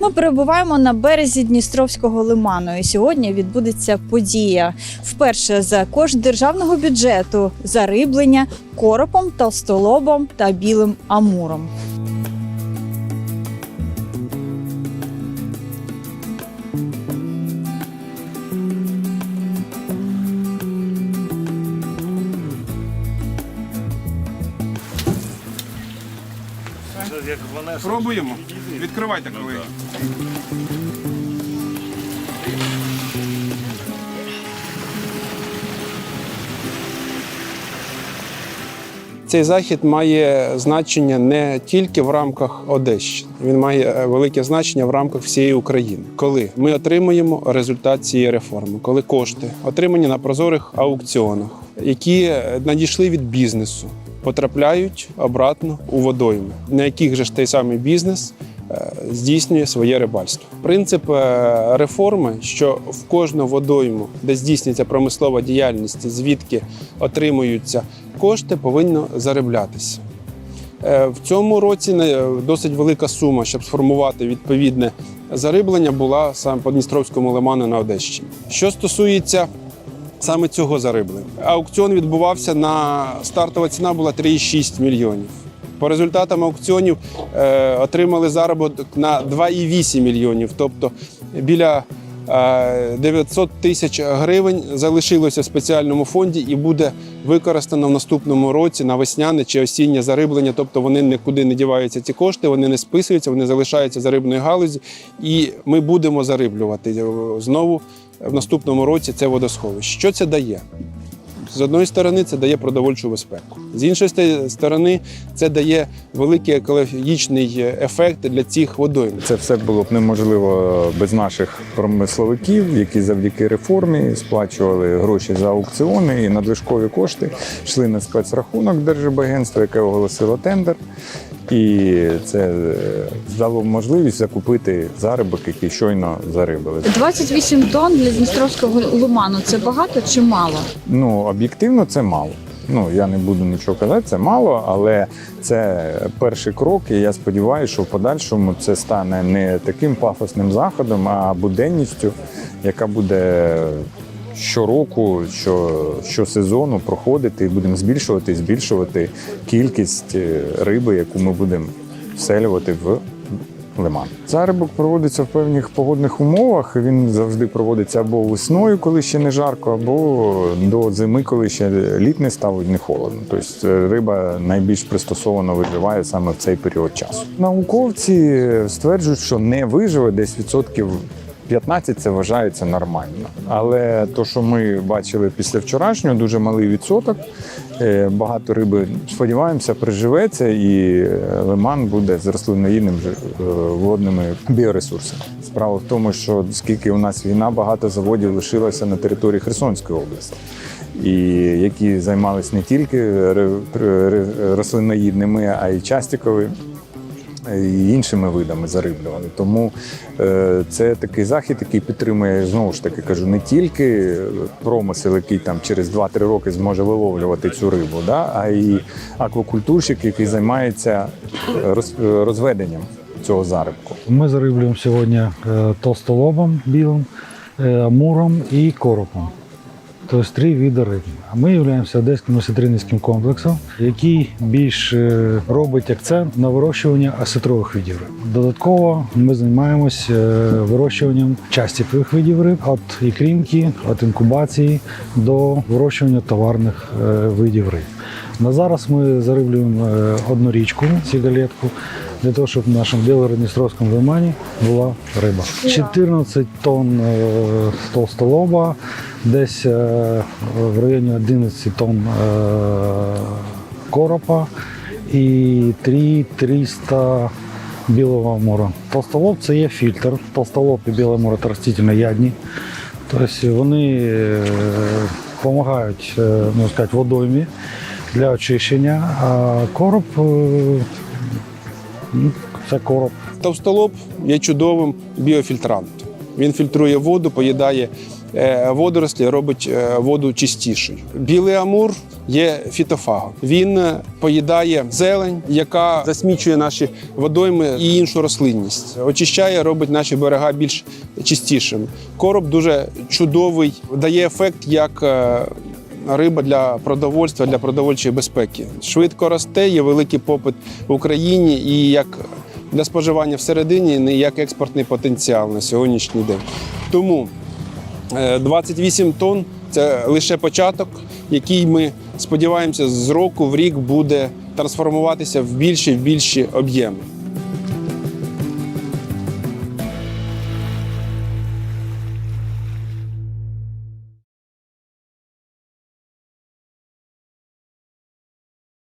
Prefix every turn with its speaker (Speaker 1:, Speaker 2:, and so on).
Speaker 1: Ми перебуваємо на березі Дністровського лиману. І сьогодні відбудеться подія. Вперше за кошт державного бюджету зариблення коропом, толстолобом та білим амуром.
Speaker 2: Як вони
Speaker 3: Пробуємо. Відкривайте, колеги. Цей захід має значення не тільки в рамках Одещини, він має е, велике значення в рамках всієї України. Коли ми отримуємо результат цієї реформи, коли кошти отримані на прозорих аукціонах, які е, надійшли від бізнесу, потрапляють обратно у водойми, на яких же ж той самий бізнес е, здійснює своє рибальство. Принцип е, реформи, що в кожну водойму, де здійснюється промислова діяльність, звідки отримуються кошти, повинно зароблятися. Е, В цьому році досить велика сума, щоб сформувати відповідне зариблення, була саме по Дністровському лиману на Одещині. Що стосується саме цього зариблення, аукціон відбувався на стартова ціна була 3,6 мільйонів. По результатам аукціонів е, отримали заробіток на 2,8 мільйонів, тобто біля е, 900 тисяч гривень залишилося в спеціальному фонді і буде використано в наступному році на весняне чи осіннє зариблення. Тобто вони нікуди не діваються ці кошти, вони не списуються, вони залишаються за рибною галузі, і ми будемо зариблювати е, знову в наступному році це водосховище. Що це дає? З одної сторони, це дає продовольчу безпеку. З іншої сторони, це дає великий екологічний ефект для цих водойм.
Speaker 4: Це все було б неможливо без наших промисловиків, які завдяки реформі сплачували гроші за аукціони і надлишкові кошти йшли на спецрахунок Держбагентства, яке оголосило тендер. І це е, дало можливість закупити заробок, який щойно зарибили.
Speaker 1: 28 тонн для Дністровського лиману це багато чи мало?
Speaker 4: Ну, об'єктивно, це мало. Ну, я не буду нічого казати, це мало, але це перший крок, і я сподіваюся, що в подальшому це стане не таким пафосним заходом, а буденністю, яка буде щороку, що, щосезону проходити, і будемо збільшувати збільшувати кількість е, риби, яку ми будемо вселювати в лиман. Заробок проводиться в певних погодних умовах. Він завжди проводиться або весною, коли ще не жарко, або до зими, коли ще літ не став і не холодно. Тобто е, риба найбільш пристосовано виживає саме в цей період часу. Науковці стверджують, що не виживе десь відсотків. 15 це вважається нормально. Але то, що ми бачили після вчорашнього, дуже малий відсоток. Е, Багато риби, сподіваємося, приживеться, і е, лиман буде з рослинноїдним е, водними біоресурсами. Справа в тому, що скільки у нас війна, багато заводів лишилося на території Херсонської області. І які займалися не тільки ри- а й частиковими і іншими видами зариблювали. Тому е, це такий захід, який підтримує знову ж таки кажу, не тільки промисел, який там через 2-3 роки зможе виловлювати цю рибу, да, а й аквакультурщик, який займається роз, розведенням цього зарибку.
Speaker 5: Ми зариблюємо сьогодні е, толстолобом білим, е, амуром і коропом. Тобто три види риб. А ми являємося одеським осетринницьким комплексом, який більш е, робить акцент на вирощування осетрових видів риб. Додатково ми займаємося вирощуванням частікових видів риб від ікрінки, від інкубації до вирощування товарних е, видів риб. На зараз ми зариблюємо е, одну річку, сігалетку, для того, щоб в нашому Білородністровському лимані була риба. 14 тонн е, толстолоба, десь е, в районі 11 тонн е, коропа і 3 300 білого амура. Толстолоб це є фільтр. Толстолоб і біле амур – це растительноядні. Тобто вони допомагають можна сказати, водоймі для очищення, а короб це короб.
Speaker 3: Товстолоб є чудовим біофільтрантом. Він фільтрує воду, поїдає е, водорослі робить е, воду чистішою. Білий амур є фітофагом. Він е, поїдає зелень, яка засмічує наші водойми і іншу рослинність. Очищає, робить наші берега більш чистішими. Короб дуже чудовий, дає ефект як. Е, Риба для продовольства, для продовольчої безпеки швидко росте, є великий попит в Україні і як для споживання всередині, не як експортний потенціал на сьогоднішній день. Тому е, 28 тонн це лише початок, який ми сподіваємося з року в рік буде трансформуватися в більші в більші об'єми.